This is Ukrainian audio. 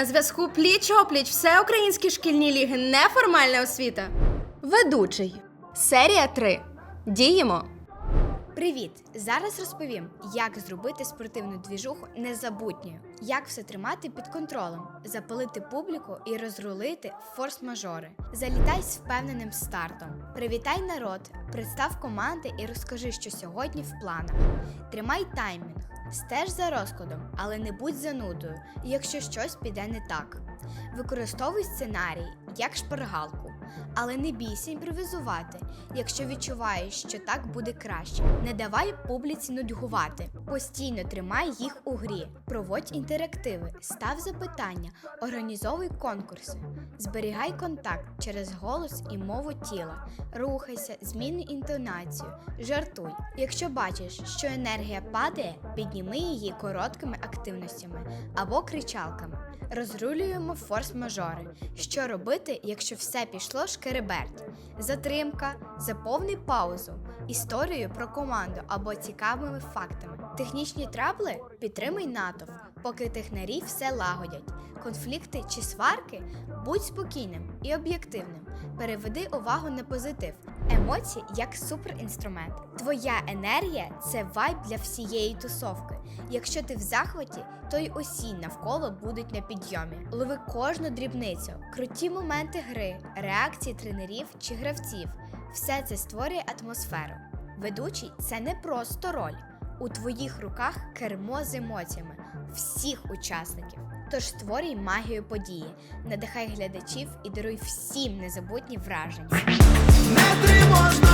На зв'язку пліч опліч всеукраїнські шкільні ліги неформальна освіта. Ведучий. Серія 3. Діємо. Привіт! Зараз розповім, як зробити спортивну двіжуху незабутньою, як все тримати під контролем, запалити публіку і розрулити форс-мажори. Залітай з впевненим стартом. Привітай народ, представ команди і розкажи, що сьогодні в планах. Тримай таймінг, стеж за розкладом, але не будь занудою, якщо щось піде не так. Використовуй сценарій як шпаргалку, але не бійся імпровізувати, якщо відчуваєш, що так буде краще. Не давай публіці нудьгувати. Постійно тримай їх у грі, проводь інтерактиви, став запитання, організовуй конкурси, зберігай контакт через голос і мову тіла, рухайся, зміни інтонацію, жартуй. Якщо бачиш, що енергія падає, підніми її короткими активностями або кричалками. Розрулюємо форс-мажори. Що робити, якщо все пішло шкереберть? Затримка, заповни паузу, історію про команду або цікавими фактами. Технічні трабли підтримай натовп, поки технарі все лагодять. Конфлікти чи сварки будь спокійним і об'єктивним. Переведи увагу на позитив. Емоції як суперінструмент. Твоя енергія це вайб для всієї тусовки. Якщо ти в захваті, то й усі навколо будуть на підйомі. Лови кожну дрібницю, круті моменти гри, реакції тренерів чи гравців. Все це створює атмосферу. Ведучий це не просто роль. У твоїх руках кермо з емоціями всіх учасників. Тож створюй магію події, надихай глядачів і даруй всім незабутні враження. Не тривожно